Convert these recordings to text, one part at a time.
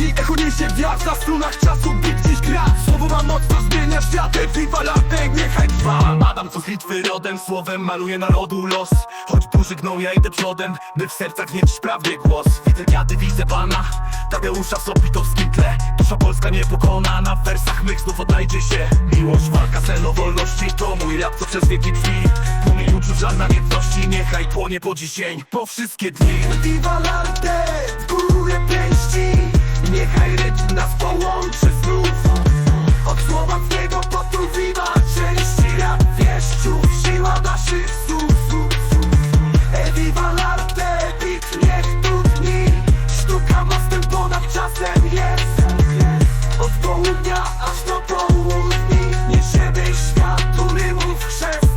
Bit, echo niesie wiatr Na strunach czasu bit dziś gra. Słowo ma moc, to zmienia świat Viva latek, niechaj trwa. Adam co z Litwy rodem Słowem maluje narodu los. Choć burzy gną, ja idę przodem By w sercach nieść prawdzie głos. Widzę wiady, widzę pana. Tadeusza w sobitowskim tle. Dusza polska niepokonana W wersach mych znów odnajdzie się. Miłość, walka, sen o wolności To mój rap, co przez wieki żal Niechaj płonie po dziś dzień, po wszystkie dni. Viva l'arte, w górę pięści. Niechaj rytm nas połączy znów. Od słowackiego potruwiwa Części rap wieszczów Siła naszych słów. E viva l'arte, bit niech tu dni Sztuka mostem ponad czasem jest. Od południa aż do południ Niesiemy światu rymów chrzest.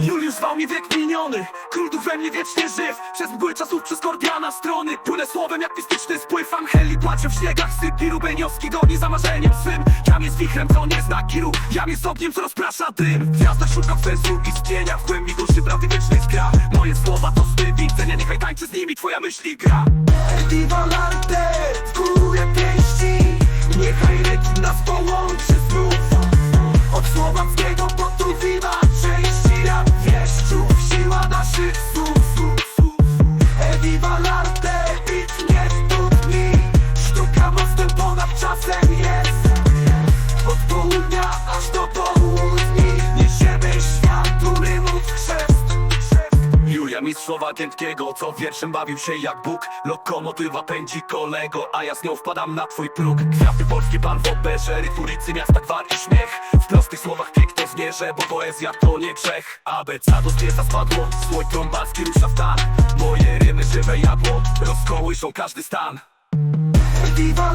Juliusz wał mi wiek miniony Król we mnie wiecznie żyw. Przez mgły czasów przez Kordiana strony. Płynę słowem jak mistyczny spływ Angeli. Płacze w śniegach Sypi Rubeniowski goni za marzeniem swym. Jam jest wichrem, co nie zna kiru Jam jest ogniem, co rozprasza dym. W gwiazdach szukam sensu istnienia. W głębi duszy prawdy wiecznej skra Moje słowa to sny widzenia. Niechaj tańczy z nimi twoja myśl i gra. Viva l'arte, w górę Julia mistrzowa Giętkiego, co wierszem bawił się jak Bóg Lokomotywa pędzi kolego, a ja z nią wpadam na twój próg Kwiaty polskie pan w operze, ryturycy miasta gwar i śmiech W prostych słowach piękno zmierzę, bo poezja to nie grzech ABC do zwierza spadło, słoń trąbalski rusza w tan Moje rymy żywe jadło, rozkołyszą każdy stan Viva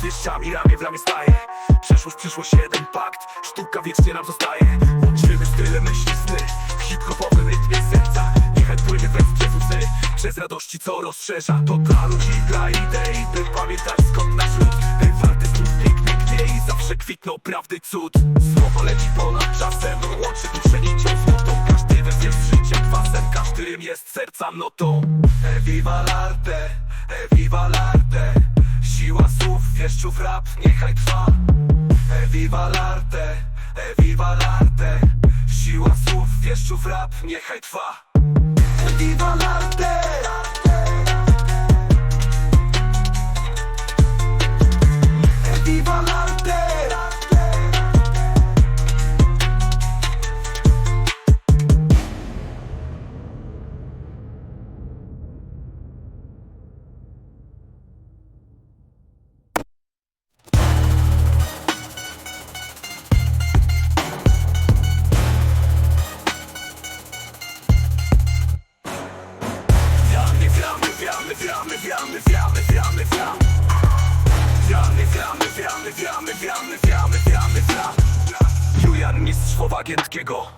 Z wieszczami ramię w ramię staję. Przeszłość, przyszłość, jeden pakt. Sztuka wiecznie nam zostaje. Łączymy style myśli sny. W hip-hopowy rytmie serca. Niechaj płynie we łzy. Przez radości co rozszerza To dla ludzi, dla idei By pamiętać skąd nasz lud. By warte znów piękny gdzie I zawsze kwitną prawdy cud. Słowo leci ponad czasem Łączy duszę nicią złotą Każdy wers jest życiem kwasem Każdy jest serca notą E viva l'arte E viva l'arte słów, wieszczów rap Niechaj trwa. E viva l'arte E viva l'arte. Siła słów, wieszczów rap Niechaj trwa. E viva l'arte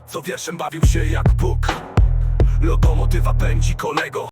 Co wierszem bawił się jak Bóg Lokomotywa pędzi kolego